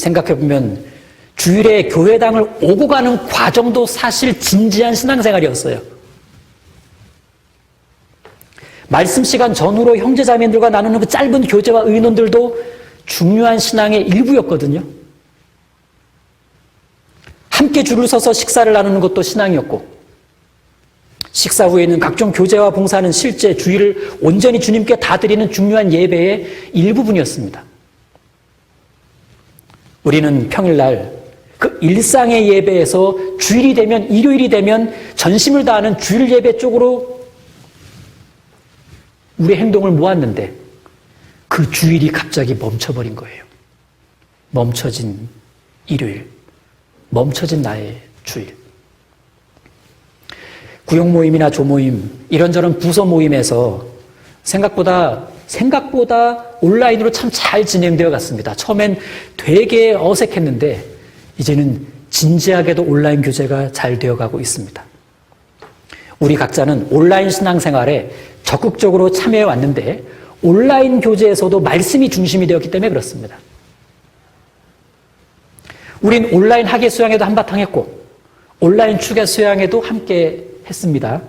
생각해보면 주일에 교회당을 오고 가는 과정도 사실 진지한 신앙생활이었어요. 말씀 시간 전후로 형제자매들과 나누는 그 짧은 교제와 의논들도 중요한 신앙의 일부였거든요. 함께 줄을 서서 식사를 나누는 것도 신앙이었고, 식사 후에는 각종 교제와 봉사는 실제 주일을 온전히 주님께 다 드리는 중요한 예배의 일부분이었습니다. 우리는 평일날 그 일상의 예배에서 주일이 되면, 일요일이 되면 전심을 다하는 주일 예배 쪽으로 우리 행동을 모았는데 그 주일이 갑자기 멈춰버린 거예요. 멈춰진 일요일, 멈춰진 나의 주일. 구역 모임이나 조모임, 이런저런 부서 모임에서 생각보다, 생각보다 온라인으로 참 잘 진행되어 갔습니다. 처음엔 되게 어색했는데, 이제는 진지하게도 온라인 교제가 잘 되어 가고 있습니다. 우리 각자는 온라인 신앙생활에 적극적으로 참여해 왔는데 온라인 교제에서도 말씀이 중심이 되었기 때문에 그렇습니다. 우린 온라인 학예 수양에도 한바탕 했고 온라인 축야 수양에도 함께 했습니다.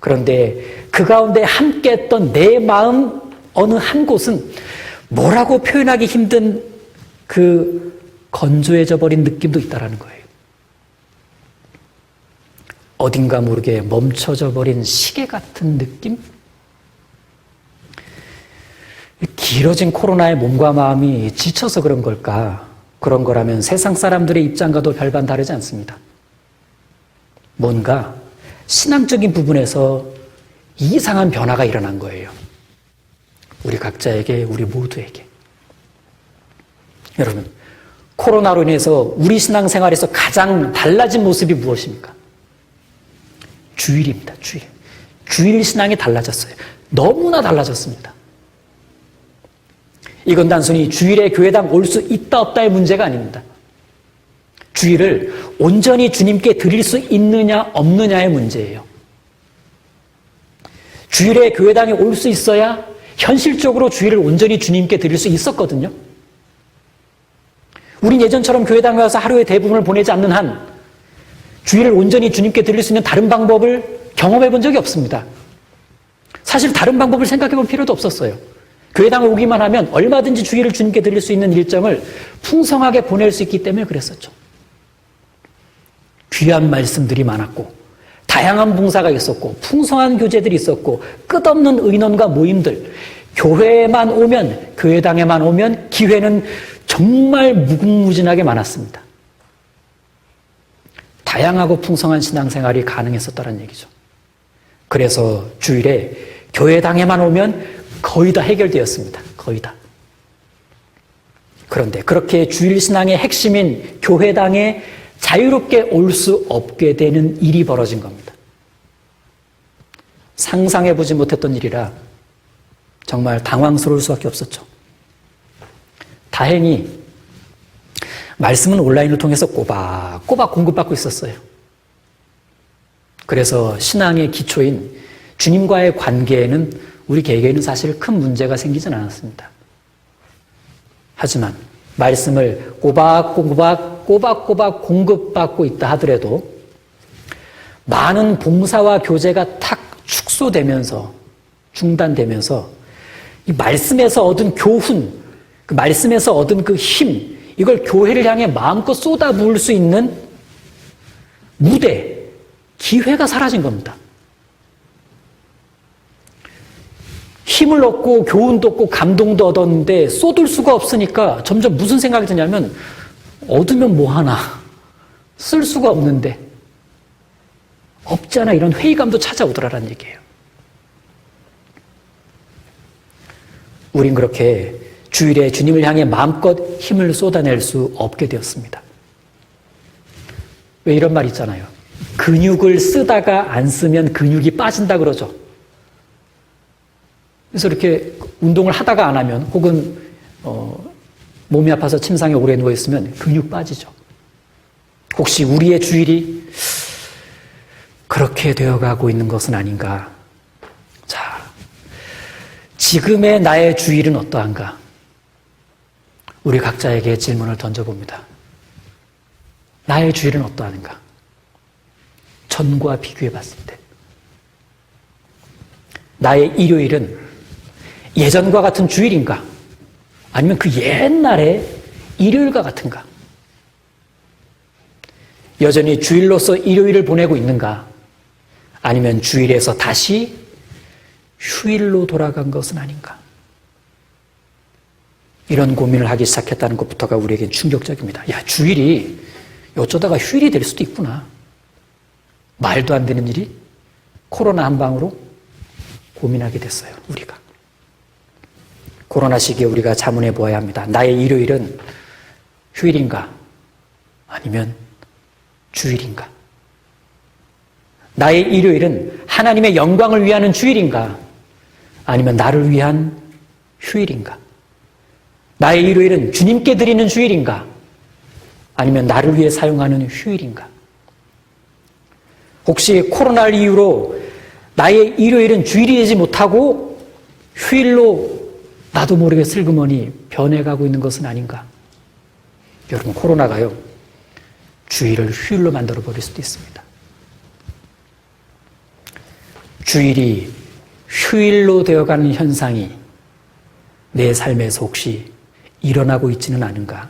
그런데 그 가운데 함께 했던 내 마음 어느 한 곳은 뭐라고 표현하기 힘든 그 건조해져 버린 느낌도 있다라는 거예요. 어딘가 모르게 멈춰져 버린 시계 같은 느낌? 길어진 코로나의 몸과 마음이 지쳐서 그런 걸까? 그런 거라면 세상 사람들의 입장과도 별반 다르지 않습니다. 뭔가 신앙적인 부분에서 이상한 변화가 일어난 거예요. 우리 각자에게, 우리 모두에게. 여러분, 코로나로 인해서 우리 신앙생활에서 가장 달라진 모습이 무엇입니까? 주일입니다, 주일. 주일 신앙이 달라졌어요. 너무나 달라졌습니다. 이건 단순히 주일에 교회당 올 수 있다 없다의 문제가 아닙니다. 주일을 온전히 주님께 드릴 수 있느냐 없느냐의 문제예요. 주일에 교회당에 올 수 있어야 현실적으로 주일을 온전히 주님께 드릴 수 있었거든요. 우린 예전처럼 교회당에 와서 하루의 대부분을 보내지 않는 한 주일을 온전히 주님께 드릴 수 있는 다른 방법을 경험해 본 적이 없습니다. 사실 다른 방법을 생각해 볼 필요도 없었어요. 교회당에 오기만 하면 얼마든지 주일을 주님께 드릴 수 있는 일정을 풍성하게 보낼 수 있기 때문에 그랬었죠. 귀한 말씀들이 많았고, 다양한 봉사가 있었고, 풍성한 교제들이 있었고, 끝없는 의논과 모임들, 교회에만 오면, 교회당에만 오면 기회는 정말 무궁무진하게 많았습니다. 다양하고 풍성한 신앙생활이 가능했었다는 얘기죠. 그래서 주일에 교회당에만 오면 거의 다 해결되었습니다. 거의 다. 그런데 그렇게 주일 신앙의 핵심인 교회당에 자유롭게 올 수 없게 되는 일이 벌어진 겁니다. 상상해 보지 못했던 일이라 정말 당황스러울 수밖에 없었죠. 다행히 말씀은 온라인을 통해서 꼬박꼬박 공급받고 있었어요. 그래서 신앙의 기초인 주님과의 관계에는 우리 개개인은 사실 큰 문제가 생기진 않았습니다. 하지만 말씀을 꼬박꼬박 꼬박꼬박 공급받고 있다 하더라도 많은 봉사와 교제가 탁 축소되면서 중단되면서 이 말씀에서 얻은 교훈, 그 말씀에서 얻은 그 힘, 이걸 교회를 향해 마음껏 쏟아 부을 수 있는 무대, 기회가 사라진 겁니다. 힘을 얻고 교훈도 얻고 감동도 얻었는데 쏟을 수가 없으니까 점점 무슨 생각이 드냐면 얻으면 뭐 하나 쓸 수가 없는데 없잖아 이런 회의감도 찾아오더라라는 얘기예요. 우린 그렇게 주일에 주님을 향해 마음껏 힘을 쏟아낼 수 없게 되었습니다. 왜 이런 말 있잖아요. 근육을 쓰다가 안 쓰면 근육이 빠진다 그러죠. 그래서 이렇게 운동을 하다가 안 하면 혹은 어, 몸이 아파서 침상에 오래 누워 있으면 근육 빠지죠. 혹시 우리의 주일이 그렇게 되어 가고 있는 것은 아닌가? 자, 지금의 나의 주일은 어떠한가? 우리 각자에게 질문을 던져봅니다. 나의 주일은 어떠한가? 전과 비교해 봤을 때. 나의 일요일은 예전과 같은 주일인가? 아니면 그 옛날의 일요일과 같은가? 여전히 주일로서 일요일을 보내고 있는가? 아니면 주일에서 다시 휴일로 돌아간 것은 아닌가? 이런 고민을 하기 시작했다는 것부터가 우리에겐 충격적입니다. 야, 주일이 어쩌다가 휴일이 될 수도 있구나. 말도 안 되는 일이 코로나 한 방으로 고민하게 됐어요, 우리가. 코로나 시기에 우리가 자문해 보아야 합니다. 나의 일요일은 휴일인가? 아니면 주일인가? 나의 일요일은 하나님의 영광을 위하는 주일인가? 아니면 나를 위한 휴일인가? 나의 일요일은 주님께 드리는 주일인가? 아니면 나를 위해 사용하는 휴일인가? 혹시 코로나를 이유로 나의 일요일은 주일이 되지 못하고 휴일로 나도 모르게 슬그머니 변해가고 있는 것은 아닌가? 여러분, 코로나가요, 주일을 휴일로 만들어 버릴 수도 있습니다. 주일이 휴일로 되어가는 현상이 내 삶에서 혹시 일어나고 있지는 않은가